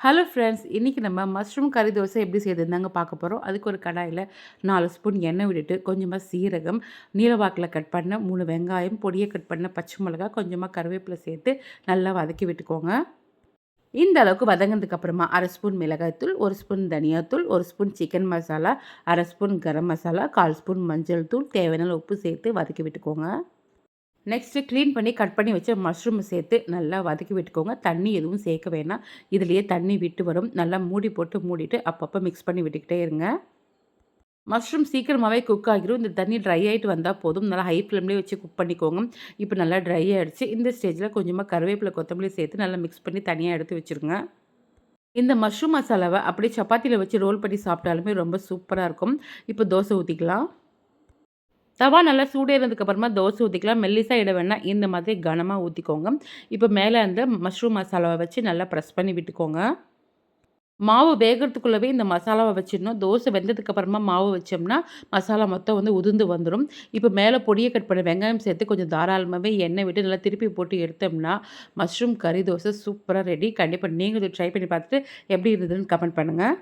Hello friends இன்றைக்கி நம்ம mushroom கறி தோசை எப்படி செய்யறதுந்தாங்க பார்க்க போகிறோம் அதுக்கு ஒரு கடாயில் நாலு ஸ்பூன் எண்ணெய் விட்டுட்டு கொஞ்சமாக சீரகம் நீலவாக்கில் கட் பண்ண மூணு வெங்காயம் பொடியை கட் பண்ண பச்சை மிளகாய் கொஞ்சமாக கருவேப்பிலை சேர்த்து நல்லா வதக்கி விட்டுக்கோங்க. இந்த அளவுக்கு வதங்கினதுக்கு அப்புறமா அரை ஸ்பூன் மிளகாய்த்தூள் ஒரு ஸ்பூன் தனியாத்தூள் ஒரு ஸ்பூன் சிக்கன் மசாலா அரை ஸ்பூன் கரம் மசாலா கால் ஸ்பூன் மஞ்சள் தூள் தேவையான உப்பு சேர்த்து வதக்கி விட்டுக்கோங்க. நெக்ஸ்ட்டு க்ளீன் பண்ணி கட் பண்ணி வச்ச மஷ்ரூம் சேர்த்து நல்லா வதக்கி விட்டுக்கோங்க. தண்ணி எதுவும் சேர்க்க வேணாம். இதுலேயே தண்ணி விட்டு வரும். நல்லா மூடி போட்டு மூடிட்டு அப்பப்போ மிக்ஸ் பண்ணி விட்டுக்கிட்டே இருங்க. மஷ்ரூம் சீக்கிரமாகவே குக் ஆகிரும். இந்த தண்ணி ட்ரை ஆகிட்டு வந்தால் போதும். நல்லா ஹை ஃப்ளேம்லேயே வச்சு குக் பண்ணிக்கோங்க. இப்போ நல்லா ட்ரை ஆகிடுச்சு இந்த ஸ்டேஜில் கொஞ்சமாக கருவேப்பிலை கொத்தமல்லி சேர்த்து நல்லா மிக்ஸ் பண்ணி தனியாக எடுத்து வச்சுருங்க. இந்த மஷ்ரூம் மசாலாவை அப்படியே சப்பாத்தியில் வச்சு ரோல் பண்ணி சாப்பிட்டாலுமே ரொம்ப சூப்பராக இருக்கும். இப்போ தோசை ஊற்றிக்கலாம் தவா நல்லா சூடேறதுக்கப்புறமா தோசை ஊற்றிக்கலாம் மெல்லிசாக இட வேணால் இந்த மாதிரி கனமாக ஊற்றிக்கோங்க இப்போ மேலே அந்த மஷ்ரூம் மசாலாவை வச்சு நல்லா ப்ரெஸ் பண்ணி விட்டுக்கோங்க. மாவு வேகிறதுக்குள்ளவே இந்த மசாலாவை வச்சிடணும். தோசை வெந்ததுக்கப்புறமா மாவு வச்சோம்னா மசாலா மொத்தம் வந்து உதிர்ந்து வந்துடும் இப்போ மேலே பொடியை கட் பண்ண வெங்காயம் சேர்த்து கொஞ்சம் தாராளமாகவே எண்ணெய் விட்டு நல்லா திருப்பி போட்டு எடுத்தோம்னா மஷ்ரூம் கறி தோசை சூப்பராக ரெடி கண்டிப்பாக நீங்கள் ட்ரை பண்ணி பார்த்துட்டு எப்படி இருந்ததுன்னு கமெண்ட் பண்ணுங்கள்